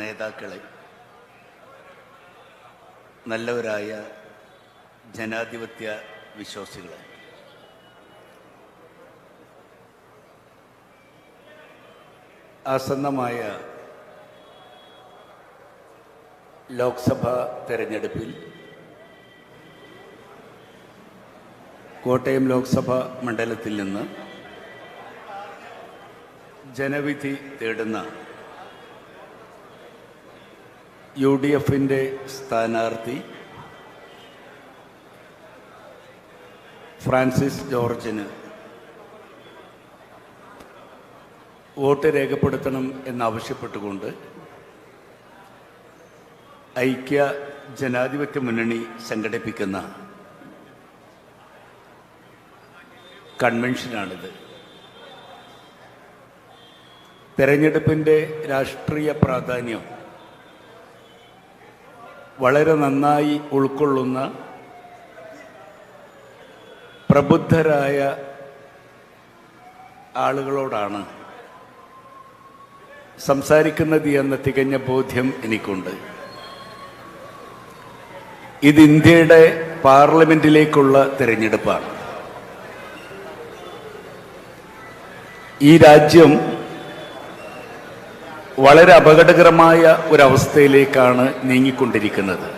നേതാക്കളെ നല്ലവരായ ജനാധിപത്യ വിശ്വാസികളെ ആസന്നമായ ലോക്സഭാ തെരഞ്ഞെടുപ്പിൽ കോട്ടയം ലോക്സഭാ മണ്ഡലത്തിൽ നിന്ന് ജനവിധി തേടുന്ന യു ഡി എഫിന്റെ സ്ഥാനാർത്ഥി ഫ്രാൻസിസ് ജോർജിന് വോട്ട് രേഖപ്പെടുത്തണം എന്നാവശ്യപ്പെട്ടുകൊണ്ട് ഐക്യ ജനാധിപത്യ മുന്നണി സംഘടിപ്പിക്കുന്ന കൺവെൻഷനാണിത് തെരഞ്ഞെടുപ്പിന്റെ രാഷ്ട്രീയ പ്രാധാന്യം വളരെ നന്നായി ഉൾക്കൊള്ളുന്ന പ്രബുദ്ധരായ ആളുകളോടാണ് സംസാരിക്കുന്നത് എന്ന തികഞ്ഞ ബോധ്യം എനിക്കുണ്ട്. ഇത് ഇന്ത്യയുടെ പാർലമെന്റിലേക്കുള്ള തിരഞ്ഞെടുപ്പാണ്. ഈ രാജ്യം വളരെ അപകടകരമായ ഒരവസ്ഥയിലേക്കാണ് നീങ്ങിക്കൊണ്ടിരിക്കുന്നത്.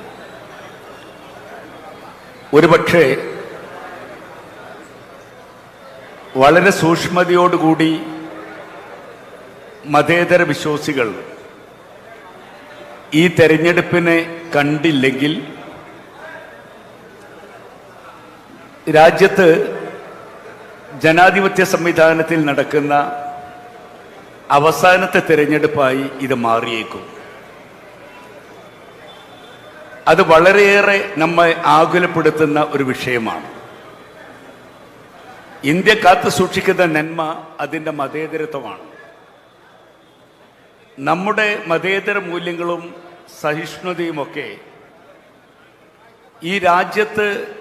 ഒരുപക്ഷെ വളരെ സൂക്ഷ്മതയോടുകൂടി മതേതര വിശ്വാസികൾ ഈ തെരഞ്ഞെടുപ്പിനെ കണ്ടില്ലെങ്കിൽ രാജ്യത്ത് ജനാധിപത്യ സംവിധാനത്തിൽ നടക്കുന്ന അവസാനത്തെ തിരഞ്ഞെടുപ്പായി ഇത് മാറിയേക്കും. അത് വളരെയേറെ നമ്മെ ആകുലപ്പെടുത്തുന്ന ഒരു വിഷയമാണ്. ഇന്ത്യ കാത്തു സൂക്ഷിക്കുന്ന നന്മ അതിന്റെ മതേതരത്വമാണ്. നമ്മുടെ മതേതര മൂല്യങ്ങളും സഹിഷ്ണുതയുമൊക്കെ ഈ രാജ്യത്ത്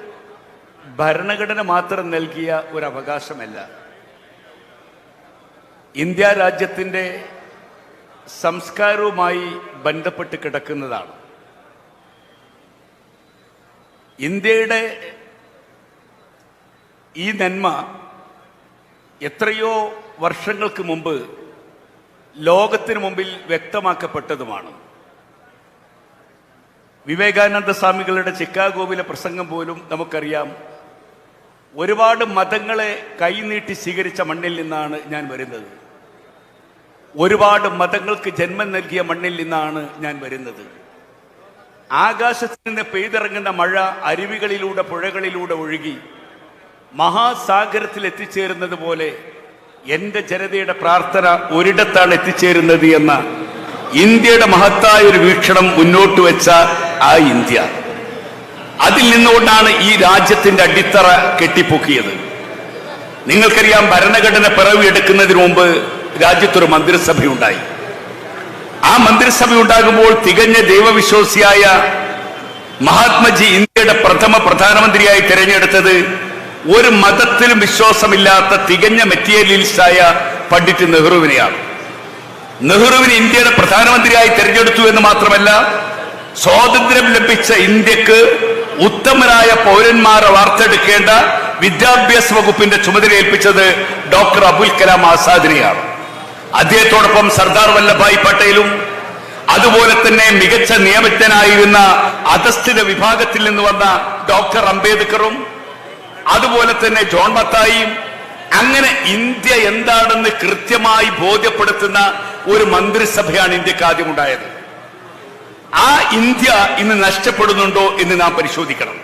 ഭരണഘടന മാത്രം നൽകിയ ഒരു അവകാശമല്ല ഇന്ത്യ രാജ്യത്തിന്റെ സംസ്കാരവുമായി ബന്ധപ്പെട്ട് കിടക്കുന്നതാണ്. ഇന്ത്യയുടെ ഈ നന്മ എത്രയോ വർഷങ്ങൾക്ക് മുമ്പ് ലോകത്തിന് മുമ്പിൽ വ്യക്തമാക്കപ്പെട്ടതുമാണ്. വിവേകാനന്ദ സ്വാമികളുടെ ചിക്കാഗോവിലെ പ്രസംഗം പോലും നമുക്കറിയാം. ഒരുപാട് മതങ്ങളെ കൈനീട്ടി സ്വീകരിച്ച മണ്ണിൽ നിന്നാണ് ഞാൻ വരുന്നത്. ഒരുപാട് മതങ്ങൾക്ക് ജന്മം നൽകിയ മണ്ണിൽ നിന്നാണ് ഞാൻ വരുന്നത്. ആകാശത്ത് നിന്ന് പെയ്തിറങ്ങുന്ന മഴ അരുവികളിലൂടെ പുഴകളിലൂടെ ഒഴുകി മഹാസാഗരത്തിൽ എത്തിച്ചേരുന്നത് പോലെ എന്റെ ജനതയുടെ പ്രാർത്ഥന ഒരിടത്താണ് എത്തിച്ചേരുന്നത് എന്ന ഇന്ത്യയുടെ മഹത്തായ ഒരു വീക്ഷണം മുന്നോട്ട് വെച്ച ആ ഇന്ത്യ. അതിൽ നിന്നുകൊണ്ടാണ് ഈ രാജ്യത്തിന്റെ അടിത്തറ കെട്ടിപ്പൊക്കിയത്. നിങ്ങൾക്കറിയാം ഭരണഘടന പിറവിയെടുക്കുന്നതിന് മുമ്പ് രാജ്യത്തൊരു മന്ത്രിസഭയുണ്ടായി. ആ മന്ത്രിസഭ ഉണ്ടാകുമ്പോൾ തികഞ്ഞ ദൈവവിശ്വാസിയായ മഹാത്മജി ഇന്ത്യയുടെ പ്രഥമ പ്രധാനമന്ത്രിയായി തിരഞ്ഞെടുത്തത് ഒരു മതത്തിലും വിശ്വാസമില്ലാത്ത തികഞ്ഞ മെറ്റീരിയലിസ്റ്റായ പണ്ഡിറ്റ് നെഹ്റുവിനെയാണ്. നെഹ്റുവിനെ ഇന്ത്യയുടെ പ്രധാനമന്ത്രിയായി തിരഞ്ഞെടുത്തു എന്ന് മാത്രമല്ല സ്വാതന്ത്ര്യം ലഭിച്ച ഇന്ത്യയ്ക്ക് ഉത്തമരായ പൗരന്മാരെ വാർത്തെടുക്കേണ്ട വിദ്യാഭ്യാസ വകുപ്പിന്റെ ചുമതല ഏൽപ്പിച്ചത് ഡോക്ടർ അബുൽ കലാം ആസാദിനെയാണ്. അദ്ദേഹത്തോടൊപ്പം സർദാർ വല്ലഭായ് പട്ടേലും അതുപോലെ തന്നെ മികച്ച നിയമജ്ഞനായിരുന്ന അധസ്ഥിത വിഭാഗത്തിൽ നിന്ന് വന്ന ഡോക്ടർ അംബേദ്കറും അതുപോലെ തന്നെ ജോൺ മത്തായിയും അങ്ങനെ ഇന്ത്യ എന്താണെന്ന് കൃത്യമായി ബോധ്യപ്പെടുത്തുന്ന ഒരു മന്ത്രിസഭയാണ് ഇന്ത്യയ്ക്ക് ആദ്യം ഉണ്ടായത് ആ ഇന്ത്യ ഇന്ന് നഷ്ടപ്പെടുന്നുണ്ടോ എന്ന് നാം പരിശോധിക്കണം.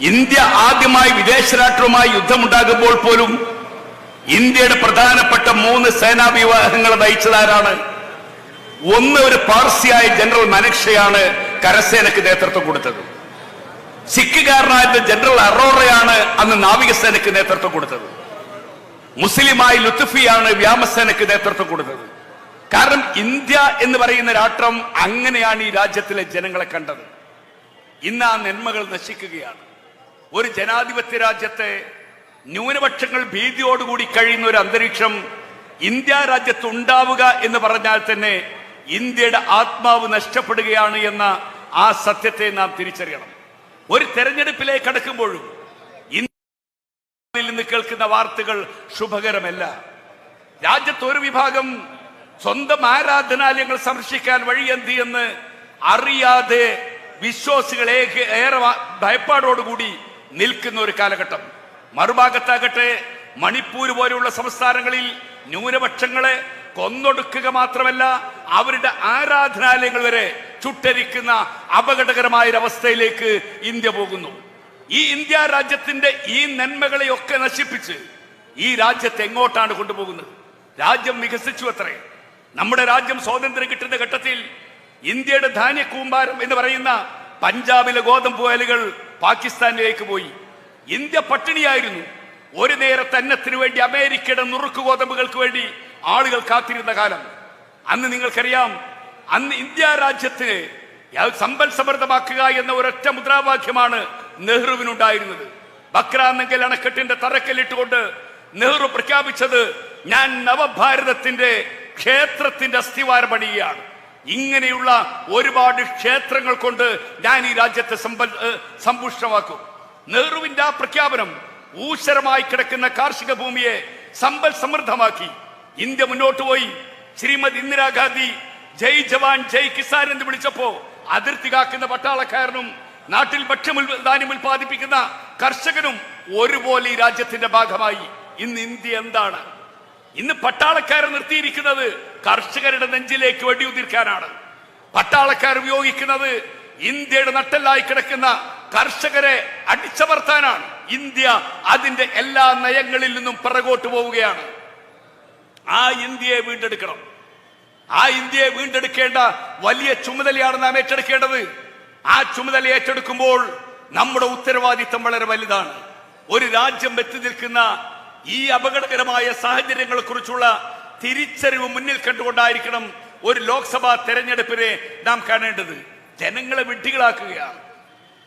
ഇന്ത്യ ആദ്യമായി വിദേശ രാഷ്ട്രവുമായി യുദ്ധമുണ്ടാകുമ്പോൾ പോലും ഇന്ത്യയുടെ പ്രധാനപ്പെട്ട മൂന്ന് സേനാ വിവാഹങ്ങൾ നയിച്ചതാരാണ് ഒന്ന് ഒരു പാർസിയായ ജനറൽ മനക്ഷയാണ് കരസേനക്ക് നേതൃത്വം കൊടുത്തത്. സിഖുകാരനായ ജനറൽ അറോറയാണ് അന്ന് നാവികസേനക്ക് നേതൃത്വം കൊടുത്തത്. മുസ്ലിമായ ലുത്തുഫിയാണ് വ്യാമസേനക്ക് നേതൃത്വം കൊടുത്തത്. കാരണം ഇന്ത്യ എന്ന് പറയുന്ന രാഷ്ട്രം അങ്ങനെയാണ് ഈ രാജ്യത്തിലെ ജനങ്ങളെ കണ്ടത്. ഇന്ന് ആ നന്മകൾ നശിക്കുകയാണ്. ഒരു ജനാധിപത്യ രാജ്യത്തെ ന്യൂനപക്ഷങ്ങൾ ഭീതിയോടുകൂടി കഴിയുന്ന ഒരു അന്തരീക്ഷം ഇന്ത്യ രാജ്യത്ത് ഉണ്ടാവുക എന്ന് പറഞ്ഞാൽ തന്നെ ഇന്ത്യയുടെ ആത്മാവ് നഷ്ടപ്പെടുകയാണ് എന്ന ആ സത്യത്തെ നാം തിരിച്ചറിയണം. ഒരു തെരഞ്ഞെടുപ്പിലേക്ക് കടക്കുമ്പോഴും ഇന്ത്യയിൽ നിന്ന് കേൾക്കുന്ന വാർത്തകൾ ശുഭകരമല്ല. രാജ്യത്ത് ഒരു വിഭാഗം സ്വന്തം ആരാധനാലയങ്ങൾ സംരക്ഷിക്കാൻ എന്ത് എന്ന് അറിയാതെ വിശ്വാസികൾ ഏറെ ഭയപ്പാടോടുകൂടി നിൽക്കുന്ന ഒരു കാലഘട്ടം. മറുഭാഗത്താകട്ടെ മണിപ്പൂർ പോലെയുള്ള സംസ്ഥാനങ്ങളിൽ ന്യൂനപക്ഷങ്ങളെ കൊന്നൊടുക്കുക മാത്രമല്ല അവരുടെ ആരാധനാലയങ്ങൾ വരെ ചുട്ടരിക്കുന്ന അപകടകരമായ അവസ്ഥയിലേക്ക് ഇന്ത്യ പോകുന്നു. ഈ ഇന്ത്യ രാജ്യത്തിന്റെ ഈ നന്മകളെയൊക്കെ നശിപ്പിച്ച് ഈ രാജ്യത്തെ എങ്ങോട്ടാണ് കൊണ്ടുപോകുന്നത്? രാജ്യം വികസിച്ചു അത്രേ. നമ്മുടെ രാജ്യം സ്വാതന്ത്ര്യം കിട്ടുന്ന ഘട്ടത്തിൽ ഇന്ത്യയുടെ ധാന്യ കൂമ്പാരം എന്ന് പറയുന്ന പഞ്ചാബിലെ ഗോതമ്പ് വയലുകൾ പാകിസ്ഥാനിലേക്ക് പോയി. ഇന്ത്യ പട്ടിണിയായിരുന്നു. ഒരു നേരത്തെ അന്നത്തിനു വേണ്ടി അമേരിക്കയുടെ നുറുക്ക് ഗോതമ്പുകൾക്ക് വേണ്ടി ആളുകൾ കാത്തിരുന്ന കാലം. അന്ന് നിങ്ങൾക്കറിയാം അന്ന് ഇന്ത്യ രാജ്യത്തിന് സമ്പൽ സമൃദ്ധമാക്കുക എന്ന ഒരൊറ്റ മുദ്രാവാക്യമാണ് നെഹ്റുവിനുണ്ടായിരുന്നത്. ബക്രാന്നെങ്കിൽ അണക്കെട്ടിന്റെ തറക്കല്ലിട്ടുകൊണ്ട് നെഹ്റു പ്രഖ്യാപിച്ചത് ഞാൻ നവഭാരതത്തിന്റെ ക്ഷേത്രത്തിന്റെ അസ്ഥിവാരം പണിയുകയാണ് ഇങ്ങനെയുള്ള ഒരുപാട് ക്ഷേത്രങ്ങൾ കൊണ്ട് ഞാൻ ഈ രാജ്യത്തെ സമ്പൽ സമ്പുഷ്ടമാക്കും. നെഹ്റുവിന്റെ ആ പ്രഖ്യാപനം ഊശ്വരമായി കിടക്കുന്ന കാർഷിക ഭൂമിയെ സമ്പൽ സമൃദ്ധമാക്കി. ഇന്ത്യ മുന്നോട്ട് പോയി. ശ്രീമതി ഇന്ദിരാഗാന്ധി ജയ് ജവാൻ ജയ് കിസാൻ എന്ന് വിളിച്ചപ്പോ അതിർത്തി കാക്കുന്ന പട്ടാളക്കാരനും നാട്ടിൽ ഭക്ഷ്യം ധാന്യം ഉൽപ്പാദിപ്പിക്കുന്ന കർഷകനും ഒരുപോലെ ഈ രാജ്യത്തിന്റെ ഭാഗമായി. ഇന്ന് ഇന്ത്യ എന്താണ്? ഇന്ന് പട്ടാളക്കാരെ നിർത്തിയിരിക്കുന്നത് കർഷകരുടെ നെഞ്ചിലേക്ക് വെടിയുതിർക്കാനാണ് പട്ടാളക്കാർ ഉപയോഗിക്കുന്നത് ഇന്ത്യയുടെ നട്ടെല്ലായി കിടക്കുന്ന കർഷകരെ അടിച്ചമർത്താനാണ്. ഇന്ത്യ അതിന്റെ എല്ലാ നയങ്ങളിൽ നിന്നും പിറകോട്ട് പോവുകയാണ്. ആ ഇന്ത്യയെ വീണ്ടെടുക്കണം. ആ ഇന്ത്യയെ വീണ്ടെടുക്കേണ്ട വലിയ ചുമതലയാണ് നാം ഏറ്റെടുക്കേണ്ടത്. ആ ചുമതല ഏറ്റെടുക്കുമ്പോൾ നമ്മുടെ ഉത്തരവാദിത്തം വളരെ വലുതാണ്. ഒരു രാജ്യം എത്തി നിൽക്കുന്ന ഈ അപകടകരമായ സാഹചര്യങ്ങളെ കുറിച്ചുള്ള തിരിച്ചറിവ് മുന്നിൽ കണ്ടുകൊണ്ടായിരിക്കണം ഒരു ലോക്സഭാ തെരഞ്ഞെടുപ്പിനെ നാം കാണേണ്ടത്. ജനങ്ങളെ വിഡ്ഢികളാക്കുകയാണ്.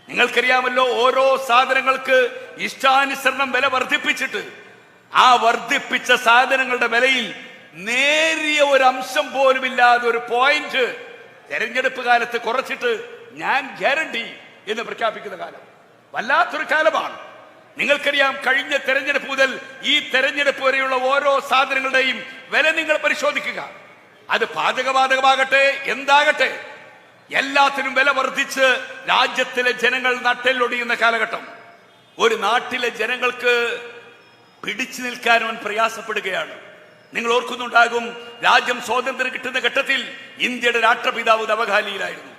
നിങ്ങൾക്കറിയാമല്ലോ ഓരോ സാധനങ്ങൾക്ക് ഇഷ്ടാനുസരണം വില വർദ്ധിപ്പിച്ചിട്ട് ആ വർദ്ധിപ്പിച്ച സാധനങ്ങളുടെ വിലയിൽ നേരിയ ഒരു അംശം പോലും ഇല്ലാതെ ഒരു പോയിന്റ് തെരഞ്ഞെടുപ്പ് കാലത്ത് കുറച്ചിട്ട് ഞാൻ ഗ്യാരണ്ടി എന്ന് പ്രഖ്യാപിക്കുന്ന കാലം. വല്ലാത്തൊരു കാലമാണ്. നിങ്ങൾക്കറിയാം കഴിഞ്ഞ തെരഞ്ഞെടുപ്പ് മുതൽ ഈ തെരഞ്ഞെടുപ്പ് വരെയുള്ള ഓരോ സാധനങ്ങളുടെയും വില നിങ്ങൾ പരിശോധിക്കുക. അത് പാചകവാതകമാകട്ടെ എന്താകട്ടെ എല്ലാത്തിനും വില വർദ്ധിച്ച് രാജ്യത്തിലെ ജനങ്ങൾ നട്ടെല്ലൊടിയുന്ന കാലഘട്ടം. ഒരു നാട്ടിലെ ജനങ്ങൾക്ക് പിടിച്ചു നിൽക്കാൻ അവൻ പ്രയാസപ്പെടുകയാണ്. നിങ്ങൾ ഓർക്കുന്നുണ്ടാകും രാജ്യം സ്വാതന്ത്ര്യം കിട്ടുന്ന ഘട്ടത്തിൽ ഇന്ത്യയുടെ രാഷ്ട്രപിതാവ് നവകാലിയിലായിരുന്നു.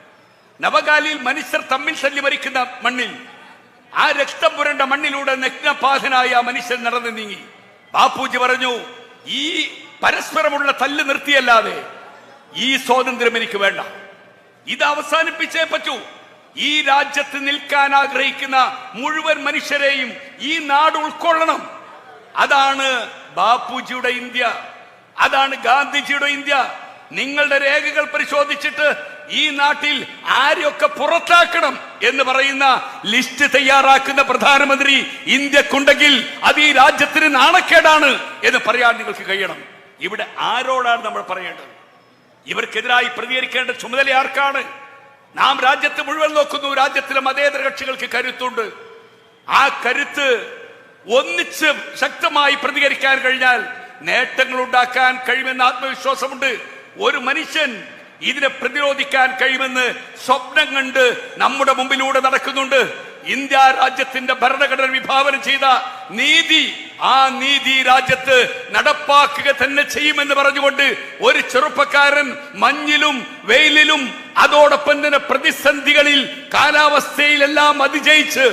നവകാലിയിൽ മനുഷ്യർ തമ്മിൽ ശല്യമരിക്കുന്ന മണ്ണിൽ ആ രക്തം പുരണ്ട മണ്ണിലൂടെ നഗ്നപാതനായ ആ മനുഷ്യൻ നടന്നു നീങ്ങി. ബാപ്പുജി പറഞ്ഞു ഈ പരസ്പരമുള്ള തല്ല് നിർത്തിയല്ലാതെ ഈ സ്വാതന്ത്ര്യം എനിക്ക് വേണ്ട. ഇത് അവസാനിപ്പിച്ചേ പറ്റൂ. ഈ രാജ്യത്ത് നിൽക്കാൻ ആഗ്രഹിക്കുന്ന മുഴുവൻ മനുഷ്യരെയും ഈ നാട് ഉൾക്കൊള്ളണം. അതാണ് ബാപ്പുജിയുടെ ഇന്ത്യ. അതാണ് ഗാന്ധിജിയുടെ ഇന്ത്യ. നിങ്ങളുടെ രേഖകൾ പരിശോധിച്ചിട്ട് ഈ നാട്ടിൽ ആരെയൊക്കെ പുറത്താക്കണം എന്ന് പറയുന്ന ലിസ്റ്റ് തയ്യാറാക്കുന്ന പ്രധാനമന്ത്രി ഇന്ത്യക്കുണ്ടെങ്കിൽ അത് ഈ രാജ്യത്തിന് നാണക്കേടാണ് എന്ന് പറയാൻ നിങ്ങൾക്ക് കഴിയണം. ഇവിടെ ആരോടാണ് നമ്മൾ പറയേണ്ടത്? ഇവർക്കെതിരായി പ്രതികരിക്കേണ്ട ചുമതല ആർക്കാണ്? നാം രാജ്യത്ത് മുഴുവൻ നോക്കുന്നു രാജ്യത്തിലെ മതേതര കക്ഷികൾക്ക് കരുത്തുണ്ട്. ആ കരുത്ത് ഒന്നിച്ച് ശക്തമായി പ്രതികരിക്കാൻ കഴിഞ്ഞാൽ നേട്ടങ്ങൾ ഉണ്ടാക്കാൻ കഴിയുമെന്ന ആത്മവിശ്വാസമുണ്ട്. ഒരു മനുഷ്യൻ ഇതിനെ പ്രതിരോധിക്കാൻ കഴിയുമെന്ന് സ്വപ്നം കണ്ട് നമ്മുടെ മുമ്പിലൂടെ നടക്കുന്നുണ്ട്. ഇന്ത്യ രാജ്യത്തിന്റെ ഭരണഘടന വിഭാവനം ചെയ്ത നീതി ആ നീതി രാജ്യത്ത് നടപ്പാക്കുക തന്നെ ചെയ്യുമെന്ന് പറഞ്ഞുകൊണ്ട് ഒരു ചെറുപ്പക്കാരൻ മഞ്ഞിലും വെയിലിലും അതോടൊപ്പം തന്നെ പ്രതിസന്ധികളിൽ കാലാവസ്ഥയിലെല്ലാം അതിജയിച്ച്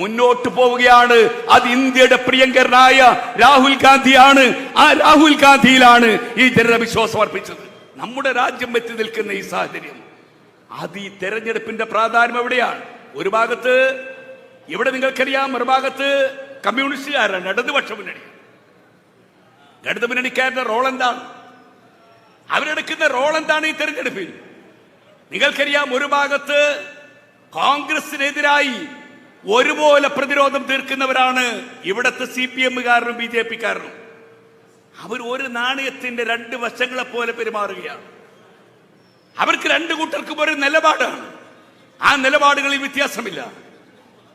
മുന്നോട്ട് പോവുകയാണ്. അത് ഇന്ത്യയുടെ പ്രിയങ്കരനായ രാഹുൽ ഗാന്ധിയാണ്. ആ രാഹുൽ ഗാന്ധിയിലാണ് ഈ ജനവിശ്വാസം അർപ്പിച്ചത്. നമ്മുടെ രാജ്യം വെച്ച് നിൽക്കുന്ന ഈ സാഹചര്യം. അത് ഈ തെരഞ്ഞെടുപ്പിന്റെ പ്രാധാന്യം എവിടെയാണ്? ഒരു ഭാഗത്ത് ഇവിടെ നിങ്ങൾക്കറിയാം ഒരു ഭാഗത്ത് കമ്മ്യൂണിസ്റ്റുകാരാണ് ഇടതുപക്ഷ മുന്നണി. ഇടതു മുന്നണിക്കാരുടെ റോൾ എന്താണ്? അവരെടുക്കുന്ന റോൾ എന്താണ് ഈ തെരഞ്ഞെടുപ്പിൽ? നിങ്ങൾക്കറിയാം ഒരു ഭാഗത്ത് കോൺഗ്രസിനെതിരായി ഒരുപോലെ പ്രതിരോധം തീർക്കുന്നവരാണ് ഇവിടത്തെ സി പി എമ്മുകാരനും ബി ജെ പിക്കാരനും. അവർ ഒരു നാണയത്തിന്റെ രണ്ട് വശങ്ങളെ പോലെ പെരുമാറുകയാണ്. അവർക്ക് രണ്ടു കൂട്ടർക്കും ഒരു നിലപാടാണ്. ആ നിലപാടുകളിൽ വ്യത്യാസമില്ല.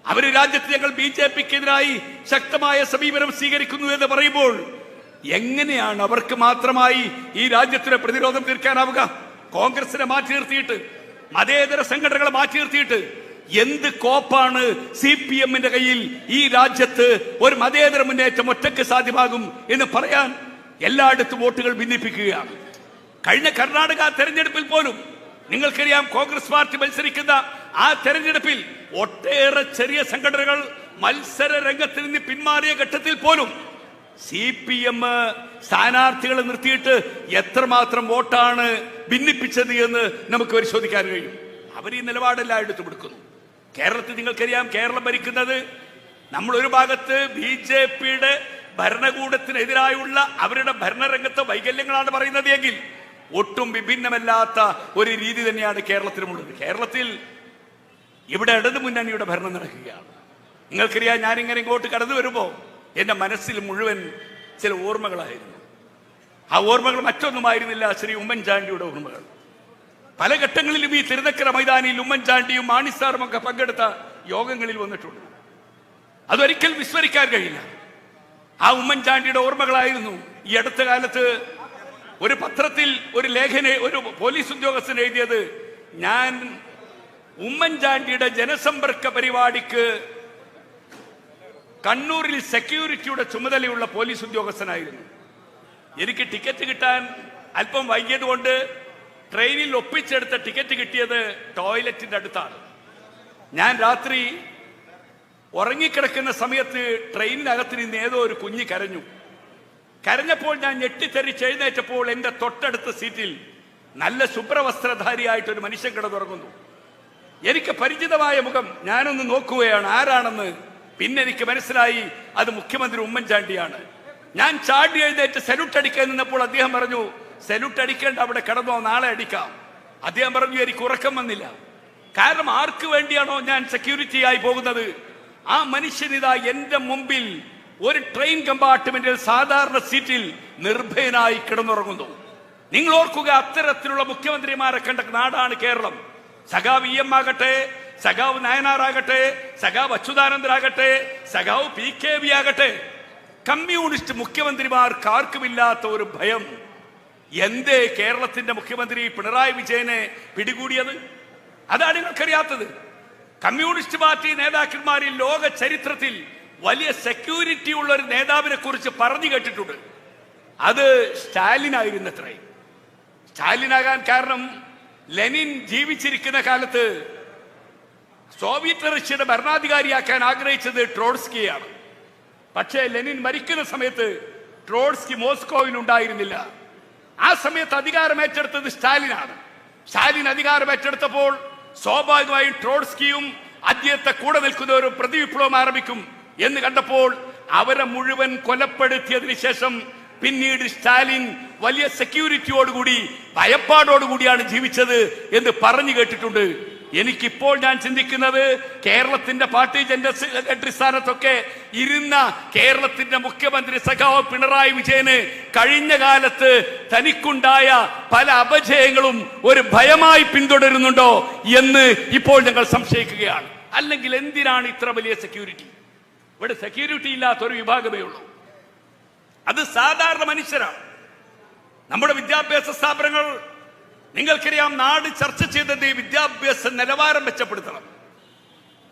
അവർ രാജ്യത്ത് ഞങ്ങൾ ബി ജെ പിക്കെതിരായി ശക്തമായ സമീപനം സ്വീകരിക്കുന്നു എന്ന് പറയുമ്പോൾ എങ്ങനെയാണ് അവർക്ക് മാത്രമായി ഈ രാജ്യത്തിന് പ്രതിരോധം തീർക്കാനാവുക? കോൺഗ്രസിനെ മാറ്റി നിർത്തിയിട്ട് മതേതര സംഘടനകളെ മാറ്റി നിർത്തിയിട്ട് എന്ത് കോപ്പാണ് സി പി എമ്മിന്റെ കയ്യിൽ ഈ രാജ്യത്ത് ഒരു മതേതര മുന്നേറ്റം ഒറ്റയ്ക്ക് സാധ്യമാകും എന്ന് പറയാൻ എല്ലായിടത്തും വോട്ടുകൾ ഭിന്നിപ്പിക്കുകയാണ്. കഴിഞ്ഞ കർണാടക തെരഞ്ഞെടുപ്പിൽ പോലും നിങ്ങൾക്കറിയാം കോൺഗ്രസ് പാർട്ടി മത്സരിക്കുന്ന ആ തെരഞ്ഞെടുപ്പിൽ ഒട്ടേറെ ചെറിയ സംഘടനകൾ മത്സര രംഗത്ത് നിന്ന് പിന്മാറിയ ഘട്ടത്തിൽ പോലും സി പി എം സ്ഥാനാർത്ഥികളെ നിർത്തിയിട്ട് എത്രമാത്രം വോട്ടാണ് ഭിന്നിപ്പിച്ചത് എന്ന് നമുക്ക് പരിശോധിക്കാൻ കഴിയും. അവർ ഈ നിലപാടെല്ലാം എടുത്തു കൊടുക്കുന്നു കേരളത്തിൽ നിങ്ങൾക്കറിയാം കേരളം ഭരിക്കുന്നത് നമ്മൾ ഒരു ഭാഗത്ത് ബി ജെ പിയുടെ ഭരണകൂടത്തിനെതിരായുള്ള അവരുടെ ഭരണരംഗത്തെ വൈകല്യങ്ങളാണ് പറയുന്നത് എങ്കിൽ ഒട്ടും വിഭിന്നമല്ലാത്ത ഒരു രീതി തന്നെയാണ് കേരളത്തിലുമുള്ളത്. കേരളത്തിൽ ഇവിടെ ഇടതു മുന്നണിയുടെ ഭരണം നടക്കുകയാണ്. നിങ്ങൾക്കറിയാം ഞാനിങ്ങനെ ഇങ്ങോട്ട് കടന്നു വരുമ്പോൾ എന്റെ മനസ്സിൽ മുഴുവൻ ചില ഓർമ്മകളായിരുന്നു. ആ ഓർമ്മകൾ മറ്റൊന്നുമായിരുന്നില്ല ശ്രീ ഉമ്മൻചാണ്ടിയുടെ ഓർമ്മകൾ. പല ഘട്ടങ്ങളിലും ഈ തിരുനക്കര മൈതാനിയിൽ ഉമ്മൻചാണ്ടിയും മാണിസാറും ഒക്കെ പങ്കെടുത്ത യോഗങ്ങളിൽ വന്നിട്ടുണ്ട്. അതൊരിക്കൽ വിസ്മരിക്കാൻ കഴിയില്ല. ആ ഉമ്മൻചാണ്ടിയുടെ ഓർമ്മകളായിരുന്നു. ഈ അടുത്ത കാലത്ത് ഒരു പത്രത്തിൽ ഒരു ലേഖന ഒരു പോലീസ് ഉദ്യോഗസ്ഥൻ എഴുതിയത് ഞാൻ ഉമ്മൻചാണ്ടിയുടെ ജനസമ്പർക്ക പരിപാടിക്ക് കണ്ണൂരിൽ സെക്യൂരിറ്റിയുടെ ചുമതലയുള്ള പോലീസ് ഉദ്യോഗസ്ഥനായിരുന്നു. എനിക്ക് ടിക്കറ്റ് കിട്ടാൻ അല്പം വൈകിയത് കൊണ്ട് ട്രെയിനിൽ ഒപ്പിച്ചെടുത്ത ടിക്കറ്റ് കിട്ടിയത് ടോയ്ലറ്റിന്റെ അടുത്താണ്. ഞാൻ രാത്രി ഉറങ്ങിക്കിടക്കുന്ന സമയത്ത് ട്രെയിനിനകത്ത് നിന്ന് ഏതോ ഒരു കുഞ്ഞ് കരഞ്ഞു. കരഞ്ഞപ്പോൾ ഞാൻ ഞെട്ടിത്തെറിച്ച് എഴുന്നേറ്റപ്പോൾ എന്റെ തൊട്ടടുത്ത സീറ്റിൽ നല്ല ശുഭ്രവസ്ത്രധാരിയായിട്ട് ഒരു മനുഷ്യൻ കിടന്നുറങ്ങുന്നു. എനിക്ക് പരിചിതമായ മുഖം ഞാനൊന്ന് നോക്കുകയാണ് ആരാണെന്ന്. പിന്നെ എനിക്ക് മനസ്സിലായി അത് മുഖ്യമന്ത്രി ഉമ്മൻചാണ്ടിയാണ്. ഞാൻ ചാടി എഴുന്നേറ്റ് സല്യൂട്ട് അടിക്കാൻ നിന്നപ്പോൾ അദ്ദേഹം പറഞ്ഞു സല്യൂട്ട് അടിക്കേണ്ട അവിടെ കിടന്നോ നാളെ അടിക്കാം. അദ്ദേഹം പറഞ്ഞു എനിക്ക് ഉറക്കം വന്നില്ല. കാരണം ആർക്ക് വേണ്ടിയാണോ ഞാൻ സെക്യൂരിറ്റിയായി പോകുന്നത്? ആ മനുഷ്യനിതാ എന്റെ മുമ്പിൽ ഒരു ട്രെയിൻ കമ്പാർട്ട്മെന്റിൽ സാധാരണ സീറ്റിൽ നിർഭയനായി കിടന്നുറങ്ങുന്നു. നിങ്ങൾ ഓർക്കുക അത്തരത്തിലുള്ള മുഖ്യമന്ത്രിമാരെ കണ്ട നാടാണ് കേരളം. സഖാവ് ഇ എം ആകട്ടെ സഖാവ് നയനാറാകട്ടെ സഖാവ് അച്യുതാനന്ദരാകട്ടെ സഖാവ് പി കെ വി ആകട്ടെ. കമ്മ്യൂണിസ്റ്റ് മുഖ്യമന്ത്രിമാർക്ക് ആർക്കുമില്ലാത്ത ഒരു ഭയം. എന്തേ കേരളത്തിന്റെ മുഖ്യമന്ത്രി പിണറായി വിജയനെ പിടികൂടിയത്? അതാണ് നിങ്ങൾക്കറിയാത്തത്. കമ്മ്യൂണിസ്റ്റ് പാർട്ടി നേതാക്കന്മാരിൽ ലോക ചരിത്രത്തിൽ വലിയ സെക്യൂരിറ്റി ഉള്ള ഒരു നേതാവിനെ കുറിച്ച് പറഞ്ഞു കേട്ടിട്ടുണ്ട്. അത് സ്റ്റാലിൻ ആയിരുന്നു അത്രേ സ്റ്റാലിനാകാൻ കാരണം ലെനിൻ ജീവിച്ചിരിക്കുന്ന കാലത്ത് സോവിയറ്റ് റഷ്യയുടെ ഭരണാധികാരിയാക്കാൻ ആഗ്രഹിച്ചത് ട്രോഡ്സ്കിയാണ് പക്ഷേ ലെനിൻ മരിക്കുന്ന സമയത്ത് ട്രോഡ്സ്കി മോസ്കോയിൽ ഉണ്ടായിരുന്നില്ല ആ സമയത്ത് അധികാരം ഏറ്റെടുത്തത് സ്റ്റാലിനാണ്. സ്റ്റാലിൻ അധികാരം ഏറ്റെടുത്തപ്പോൾ സ്വാഭാവികമായും ട്രോഡ്സ്കിയും അദ്ദേഹത്തെ കൂടെ നിൽക്കുന്ന ഒരു പ്രതിവിപ്ലവം ആരംഭിക്കും എന്ന് കണ്ടപ്പോൾ അവരെ മുഴുവൻ കൊലപ്പെടുത്തിയതിന് ശേഷം പിന്നീട് സ്റ്റാലിൻ വലിയ സെക്യൂരിറ്റിയോടുകൂടി ഭയപ്പാടോടുകൂടിയാണ് ജീവിച്ചത് എന്ന് പറഞ്ഞു കേട്ടിട്ടുണ്ട്. എനിക്കിപ്പോൾ ഞാൻ ചിന്തിക്കുന്നത് കേരളത്തിന്റെ പാർട്ടി ജനറൽ സെക്രട്ടറി സ്ഥാനത്തൊക്കെ ഇരുന്ന കേരളത്തിന്റെ മുഖ്യമന്ത്രി സഖാവ് പിണറായി വിജയന് കഴിഞ്ഞ കാലത്ത് തനിക്കുണ്ടായ പല അപജയങ്ങളും ഒരു ഭയമായി പിന്തുടരുന്നുണ്ടോ എന്ന് ഇപ്പോൾ ഞങ്ങൾ സംശയിക്കുകയാണ്. അല്ലെങ്കിൽ എന്തിനാണ് ഇത്ര വലിയ സെക്യൂരിറ്റി ഇവിടെ സെക്യൂരിറ്റി ഇല്ലാത്ത ഒരു വിഭാഗമേ ഉള്ളൂ. അത് സാധാരണ മനുഷ്യരാണ്. നമ്മുടെ വിദ്യാഭ്യാസ സ്ഥാപനങ്ങൾ നിങ്ങൾക്കറിയാം നാട് ചർച്ച ചെയ്തത് വിദ്യാഭ്യാസ നിലവാരം മെച്ചപ്പെടുത്തണം.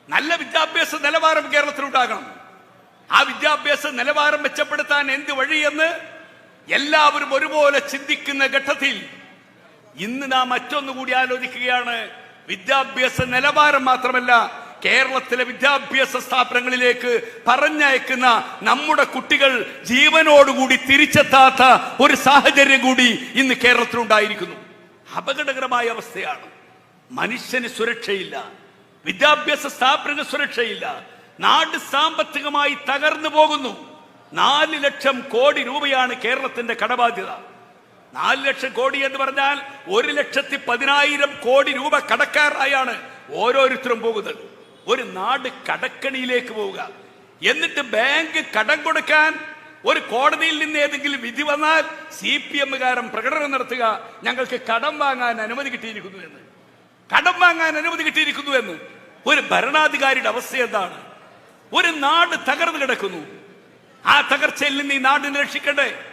നല്ല വിദ്യാഭ്യാസ നിലവാരം കേരളത്തിൽ ഉണ്ടാകണം ആ വിദ്യാഭ്യാസ നിലവാരം മെച്ചപ്പെടുത്താൻ എന്ത് വഴിയെന്ന് എല്ലാവരും ഒരുപോലെ ചിന്തിക്കുന്ന ഘട്ടത്തിൽ ഇന്ന് നാം മറ്റൊന്നുകൂടി ആലോചിക്കുകയാണ്. വിദ്യാഭ്യാസ നിലവാരം മാത്രമല്ല കേരളത്തിലെ വിദ്യാഭ്യാസ സ്ഥാപനങ്ങളിലേക്ക് പറഞ്ഞയക്കുന്ന നമ്മുടെ കുട്ടികൾ ജീവനോടുകൂടി തിരിച്ചെത്താത്ത ഒരു സാഹചര്യം കൂടി ഇന്ന് കേരളത്തിലുണ്ടായിരിക്കുന്നു. അപകടകരമായ അവസ്ഥയാണ്. മനുഷ്യന് സുരക്ഷയില്ല. വിദ്യാഭ്യാസ സ്ഥാപനങ്ങൾ സുരക്ഷയില്ല. നാട് സാമ്പത്തികമായി തകർന്നു പോകുന്നു. നാല് ലക്ഷം കോടി രൂപയാണ് കേരളത്തിന്റെ കടബാധ്യത. നാല് ലക്ഷം കോടി എന്ന് പറഞ്ഞാൽ ഒരു ലക്ഷത്തി പതിനായിരം കോടി രൂപ കടക്കാരായാണ് ഓരോരുത്തരും പോകുന്നത്. ഒരു നാട് കടക്കണിയിലേക്ക് പോവുക. എന്നിട്ട് ബാങ്ക് കടം കൊടുക്കാൻ ഒരു കോടതിയിൽ നിന്ന് ഏതെങ്കിലും വിധി വന്നാൽ സി പി എമ്മുകാരൻ പ്രകടനം നടത്തുക. ഞങ്ങൾക്ക് കടം വാങ്ങാൻ അനുമതി കിട്ടിയിരിക്കുന്നു എന്ന്. കടം വാങ്ങാൻ അനുമതി കിട്ടിയിരിക്കുന്നു എന്ന്. ഒരു ഭരണാധികാരിയുടെ അവസ്ഥ എന്താണ്? ഒരു നാട് തകർന്നു കിടക്കുന്നു. ആ തകർച്ചയിൽ നിന്ന് ഈ നാടിനെ രക്ഷിക്കണ്ടേ?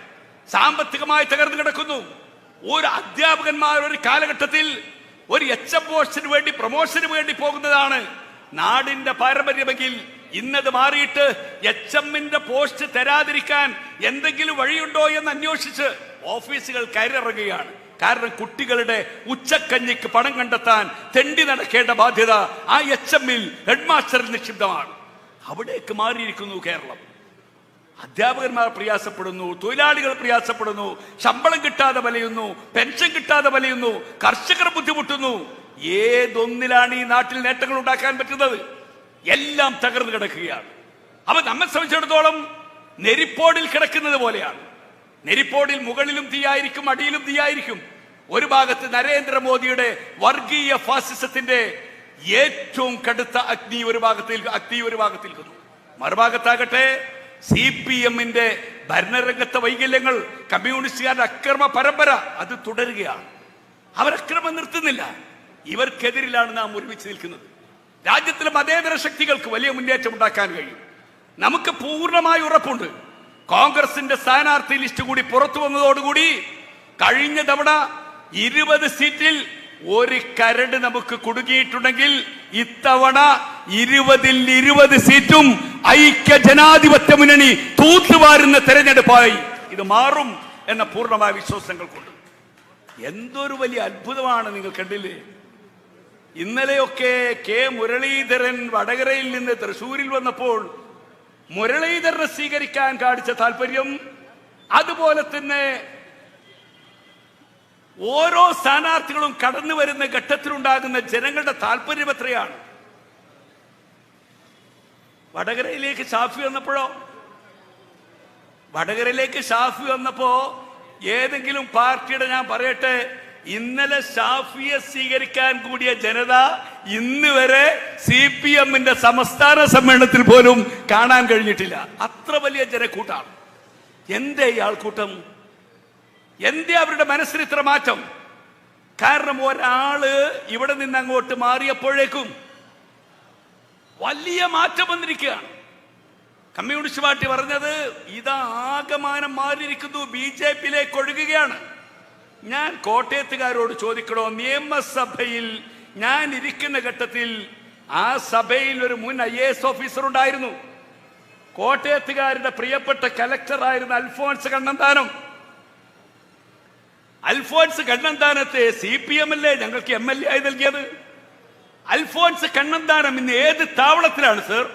സാമ്പത്തികമായി തകർന്നു കിടക്കുന്നു. ഒരു അധ്യാപകന്മാർ ഒരു കാലഘട്ടത്തിൽ ഒരു എച്ച് പോസ്റ്റിന് വേണ്ടി പ്രൊമോഷന് വേണ്ടി പോകുന്നതാണ് നാടിന്റെ പാരമ്പര്യമെങ്കിൽ ഇന്നത് മാറിയിട്ട് എച്ച് എമ്മിന്റെ പോസ്റ്റ് തരാതിരിക്കാൻ എന്തെങ്കിലും വഴിയുണ്ടോ എന്ന് അന്വേഷിച്ച് ഓഫീസുകൾ കയറിറങ്ങുകയാണ്. കാരണം കുട്ടികളുടെ ഉച്ചക്കഞ്ഞിക്ക് പണം കണ്ടെത്താൻ തെണ്ടി നടക്കേണ്ട ബാധ്യത ആ എച്ച് എമ്മിൽ ഹെഡ്മാസ്റ്ററിൽ നിക്ഷിപ്തമാണ്. അവിടേക്ക് മാറിയിരിക്കുന്നു കേരളം. അധ്യാപകന്മാർ പ്രയാസപ്പെടുന്നു തൊഴിലാളികൾ പ്രയാസപ്പെടുന്നു ശമ്പളം കിട്ടാതെ വലയുന്നു പെൻഷൻ കിട്ടാതെ വലയുന്നു കർഷകർ ബുദ്ധിമുട്ടുന്നു. ഏതൊന്നിലാണ് ഈ നാട്ടിൽ നേട്ടങ്ങൾ ഉണ്ടാക്കാൻ പറ്റുന്നത്? എല്ലാം തകർന്നു കിടക്കുകയാണ്. അപ്പൊ നമ്മെ സംബന്ധിച്ചിടത്തോളം നെരിപ്പോടിൽ കിടക്കുന്നത് പോലെയാണ്. നെരിപ്പോടിൽ മുകളിലും തീയായിരിക്കും അടിയിലും തീയായിരിക്കും. ഒരു ഭാഗത്ത് നരേന്ദ്രമോദിയുടെ വർഗീയ ഫാസിസത്തിന്റെ ഏറ്റവും കടുത്ത അഗ്നി ഒരു ഭാഗത്തിൽ അഗ്നി ഒരു ഭാഗത്തിൽ നിൽക്കുന്നു. മറുഭാഗത്താകട്ടെ സി പി എമ്മിന്റെ ഭരണരംഗത്തെ വൈകല്യങ്ങൾ കമ്മ്യൂണിസ്റ്റുകാരുടെ അക്രമ പരമ്പര അത് തുടരുകയാണ്. അവരക്രമം നിർത്തുന്നില്ല. ഇവർക്കെതിരിലാണ് നാം ഒരുമിച്ച് നിൽക്കുന്നത്. രാജ്യത്തിലെ മതേതര ശക്തികൾക്ക് വലിയ മുന്നേറ്റം ഉണ്ടാക്കാൻ കഴിയും. നമുക്ക് പൂർണമായി ഉറപ്പുണ്ട്. കോൺഗ്രസിന്റെ സ്ഥാനാർത്ഥി ലിസ്റ്റ് കൂടി പുറത്തു വന്നതോടുകൂടി കഴിഞ്ഞ തവണ ഇരുപത് സീറ്റിൽ ഒരു കരട് നമുക്ക് കുടുങ്ങിയിട്ടുണ്ടെങ്കിൽ ഇത്തവണ ഇരുപതിൽ ഇരുപത് സീറ്റും ഐക്യ ജനാധിപത്യ മുന്നണി തൂത്തുവാരുന്ന തെരഞ്ഞെടുപ്പായി. ഇത് മാറും എന്ന പൂർണമായ വിശ്വാസങ്ങൾക്കുണ്ട്. എന്തൊരു വലിയ അത്ഭുതമാണ് നിങ്ങൾ കണ്ടില്ലേ? ഇന്നലെയൊക്കെ കെ മുരളീധരൻ വടകരയിൽ നിന്ന് തൃശൂരിൽ വന്നപ്പോൾ മുരളീധരനെ സ്വീകരിക്കാൻ കാണിച്ച താല്പര്യം അതുപോലെ തന്നെ ഓരോ സ്ഥാനാർത്ഥികളും കടന്നു വരുന്ന ഘട്ടത്തിലുണ്ടാകുന്ന ജനങ്ങളുടെ താല്പര്യം എത്രയാണ്? വടകരയിലേക്ക് ഷാഫി വന്നപ്പോഴോ? വടകരയിലേക്ക് ഷാഫി വന്നപ്പോ ഏതെങ്കിലും പാർട്ടിയുടെ ഞാൻ പറയട്ടെ ഇന്നലെ ഷാഫിയെ സ്വീകരിക്കാൻ കൂടിയ ജനത ഇന്ന് വരെ സി പി എമ്മിന്റെ സംസ്ഥാന സമ്മേളനത്തിൽ പോലും കാണാൻ കഴിഞ്ഞിട്ടില്ല. അത്ര വലിയ ജനക്കൂട്ടാണ്. എന്തേ ഈ ആൾക്കൂട്ടം എന്തേ അവരുടെ മനസ്സിന് ഇത്ര മാറ്റം? കാരണം ഒരാൾ ഇവിടെ നിന്ന് അങ്ങോട്ട് മാറിയപ്പോഴേക്കും വലിയ മാറ്റം വന്നിരിക്കുകയാണ്. കമ്മ്യൂണിസ്റ്റ് പാർട്ടി പറഞ്ഞത് ഇത് ആകമാനം മാറിയിരിക്കുന്നു ബി ജെ പിയിലേക്ക് ഒഴുകുകയാണ്. ഞാൻ കോട്ടയത്തുകാരോട് ചോദിക്കണോ നിയമസഭയിൽ ഞാൻ ഇരിക്കുന്ന ഘട്ടത്തിൽ ആ സഭയിൽ ഒരു മുൻ ഐ എ എസ് ഓഫീസർ ഉണ്ടായിരുന്നു കോട്ടയത്തുകാരുടെ പ്രിയപ്പെട്ട കലക്ടറായിരുന്ന അൽഫോൺസ് കണ്ണന്താനം. അൽഫോൺസ് കണ്ണന്താനത്തെ സി പി എം അല്ലേ ഞങ്ങൾക്ക് എം എൽ എ ആയി നൽകിയത്. അൽഫോൺസ് കണ്ണന്താനം ഇന്ന് ഏത് താവളത്തിലാണ് സർ?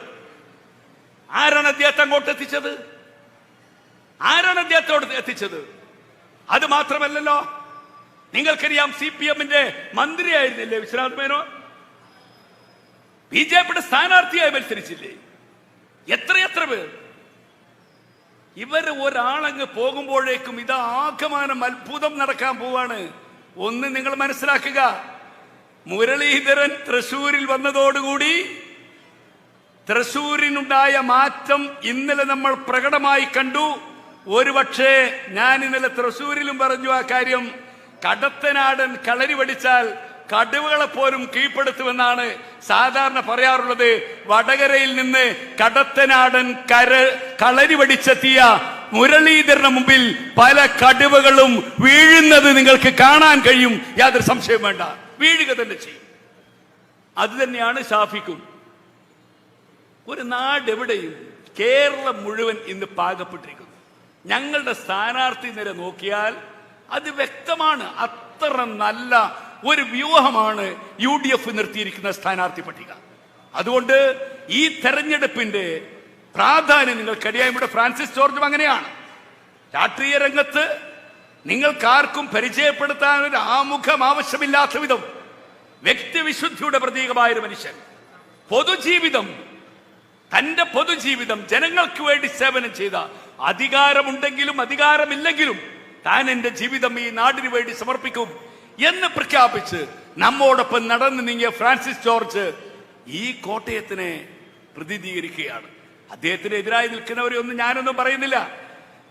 ആരാണ് അദ്ദേഹത്തെ അങ്ങോട്ട് എത്തിച്ചത് ആരാണ് അദ്ദേഹത്തോട് എത്തിച്ചത്? അത് മാത്രമല്ലല്ലോ നിങ്ങൾക്കറിയാം സി പി എമ്മിന്റെ മന്ത്രിയായിരുന്നില്ലേ വിശ്വനാഥ് മേനോൻ ബി ജെ പിയുടെ സ്ഥാനാർത്ഥിയായി മത്സരിച്ചില്ലേ? എത്രയെത്ര പേർ? ഇവർ ഒരാളങ്ങ് പോകുമ്പോഴേക്കും ഇത് ആകമാനം അത്ഭുതം നടക്കാൻ പോവാണ്. ഒന്ന് നിങ്ങൾ മനസ്സിലാക്കുക മുരളീധരൻ തൃശൂരിൽ വന്നതോടുകൂടി തൃശൂരിനുണ്ടായ മാറ്റം ഇന്നലെ നമ്മൾ പ്രകടമായി കണ്ടു. ഒരുപക്ഷെ ഞാൻ ഇന്നലെ തൃശൂരിലും പറഞ്ഞു ആ കാര്യം. കടത്തനാടൻ കളരി പഠിച്ചാൽ കടുവകളെ പോലും കീഴ്പ്പെടുത്തുമെന്നാണ് സാധാരണ പറയാറുള്ളത്. വടകരയിൽ നിന്ന് കടത്തനാടൻ കര കളരി പഠിച്ചെത്തിയ മുരളീധരന് മുമ്പിൽ പല കടുവകളും വീഴുന്നത് നിങ്ങൾക്ക് കാണാൻ കഴിയും. യാതൊരു സംശയം വേണ്ട. വീഴുക തന്നെ ചെയ്യും. അത് തന്നെയാണ് ഷാഫിക്കും. ഒരു നാട് എവിടെയും കേരളം മുഴുവൻ ഇന്ന് പാകപ്പെട്ടിരിക്കുന്നു. ഞങ്ങളുടെ സ്ഥാനാർത്ഥി നിര നോക്കിയാൽ അത് വ്യക്തമാണ്. അത്ര നല്ല ഒരു വ്യൂഹമാണ് യു ഡി എഫ് നിർത്തിയിരിക്കുന്ന സ്ഥാനാർത്ഥി പട്ടിക. അതുകൊണ്ട് ഈ തെരഞ്ഞെടുപ്പിന്റെ പ്രാധാന്യം നിങ്ങൾക്കറിയാം. ഇവിടെ ഫ്രാൻസിസ് ജോർജും അങ്ങനെയാണ്. രാഷ്ട്രീയ രംഗത്ത് നിങ്ങൾക്കാർക്കും പരിചയപ്പെടുത്താൻ ഒരു ആമുഖം ആവശ്യമില്ലാത്ത വിധം വ്യക്തിവിശുദ്ധിയുടെ പ്രതീകമായ ഒരു മനുഷ്യൻ. പൊതുജീവിതം തന്റെ പൊതുജീവിതം ജനങ്ങൾക്ക് വേണ്ടി സേവനം ചെയ്ത അധികാരമുണ്ടെങ്കിലും അധികാരമില്ലെങ്കിലും താൻ എന്റെ ജീവിതം ഈ നാടിനു വേണ്ടി സമർപ്പിക്കും എന്ന് പ്രഖ്യാപിച്ച് നമ്മോടൊപ്പം നടന്നു നീങ്ങിയ ഫ്രാൻസിസ് ജോർജ് ഈ കോട്ടയത്തിനെ പ്രതിനിധീകരിക്കുകയാണ്. അദ്ദേഹത്തിന് എതിരായി നിൽക്കുന്നവരെ ഒന്നും ഞാനൊന്നും പറയുന്നില്ല.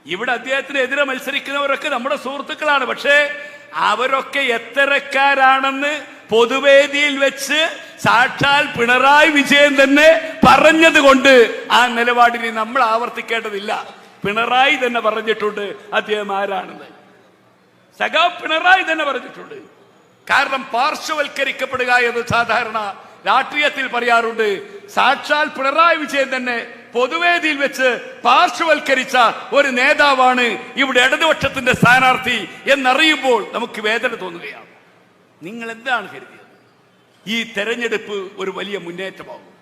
ഇവിടെ അദ്ദേഹത്തിന് എതിരെ മത്സരിക്കുന്നവരൊക്കെ നമ്മുടെ സുഹൃത്തുക്കളാണ്. പക്ഷേ അവരൊക്കെ എത്തരക്കാരാണെന്ന് പൊതുവേദിയിൽ വെച്ച് സാക്ഷാൽ പിണറായി വിജയൻ തന്നെ പറഞ്ഞതുകൊണ്ട് ആ നിലപാടിനെ നമ്മൾ ആവർത്തിക്കേണ്ടതില്ല. പിണറായി തന്നെ പറഞ്ഞിട്ടുണ്ട്. അദ്ദേഹം ആരാണെന്ന് സഖാ പിണറായി തന്നെ പറഞ്ഞിട്ടുണ്ട്. കാരണം പാർശ്വവൽക്കരിക്കപ്പെടുക എന്ന് സാധാരണ രാഷ്ട്രീയത്തിൽ പറയാറുണ്ട്. സാക്ഷാൽ പിണറായി വിജയൻ തന്നെ പൊതുവേദിയിൽ വെച്ച് പാർശ്വവൽക്കരിച്ച ഒരു നേതാവാണ് ഇവിടെ ഇടതുപക്ഷത്തിന്റെ സ്ഥാനാർത്ഥി എന്നറിയുമ്പോൾ നമുക്ക് വേദന തോന്നുകയാണ്. നിങ്ങൾ എന്താണ് കരുതിയത്? ഈ തെരഞ്ഞെടുപ്പ് ഒരു വലിയ മുന്നേറ്റമാകും.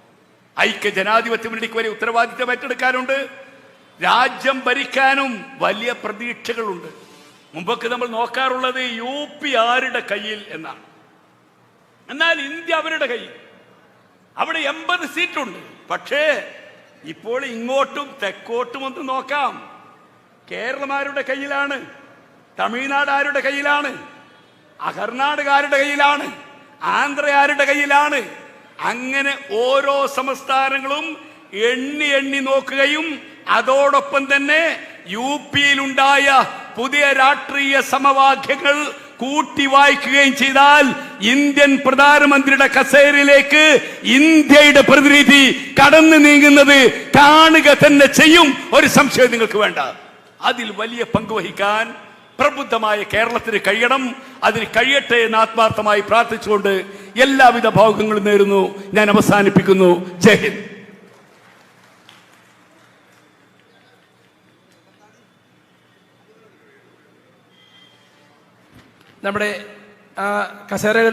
ഐക്യ ജനാധിപത്യ മുന്നണിക്ക് വരെ ഉത്തരവാദിത്തം ഏറ്റെടുക്കാനുണ്ട്. രാജ്യം ഭരിക്കാനും വലിയ പ്രതീക്ഷകളുണ്ട്. മുമ്പൊക്കെ നമ്മൾ നോക്കാറുള്ളത് യു പി ആരുടെ കയ്യിൽ എന്നാണ്. എന്നാൽ ഇന്ത്യ അവരുടെ കയ്യിൽ. അവിടെ എൺപത് സീറ്റുണ്ട്. പക്ഷേ ഇപ്പോൾ ഇങ്ങോട്ടും തെക്കോട്ടും ഒന്ന് നോക്കാം. കേരളം ആരുടെ കയ്യിലാണ് തമിഴ്നാട് ആരുടെ കയ്യിലാണ് കർണാടക ആരുടെ കയ്യിലാണ് ആന്ധ്ര ആരുടെ കയ്യിലാണ്. അങ്ങനെ ഓരോ സംസ്ഥാനങ്ങളും എണ്ണി എണ്ണി നോക്കുകയും അതോടൊപ്പം തന്നെ യു പിയിലുണ്ടായ പുതിയ രാഷ്ട്രീയ സമവാക്യങ്ങൾ കൂട്ടി വായിക്കുകയും ചെയ്താൽ ഇന്ത്യൻ പ്രധാനമന്ത്രിയുടെ കസേരയിലേക്ക് ഇന്ത്യയുടെ പ്രതിനിധി കടന്നു നീങ്ങുന്നത് കാണുക തന്നെ ചെയ്യും. ഒരു സംശയം നിങ്ങൾക്ക് വേണ്ട. അതിൽ വലിയ പങ്ക് വഹിക്കാൻ പ്രബുദ്ധമായ കേരളത്തിന് കഴിയണം. അതിന് കഴിയട്ടെ എന്ന് ആത്മാർത്ഥമായി പ്രാർത്ഥിച്ചുകൊണ്ട് എല്ലാവിധ ഭാഗങ്ങളും നേരുന്നു. ഞാൻ അവസാനിപ്പിക്കുന്നു. ജയ് ഹിന്ദ്. നമ്മുടെ ആ കസേരകൾ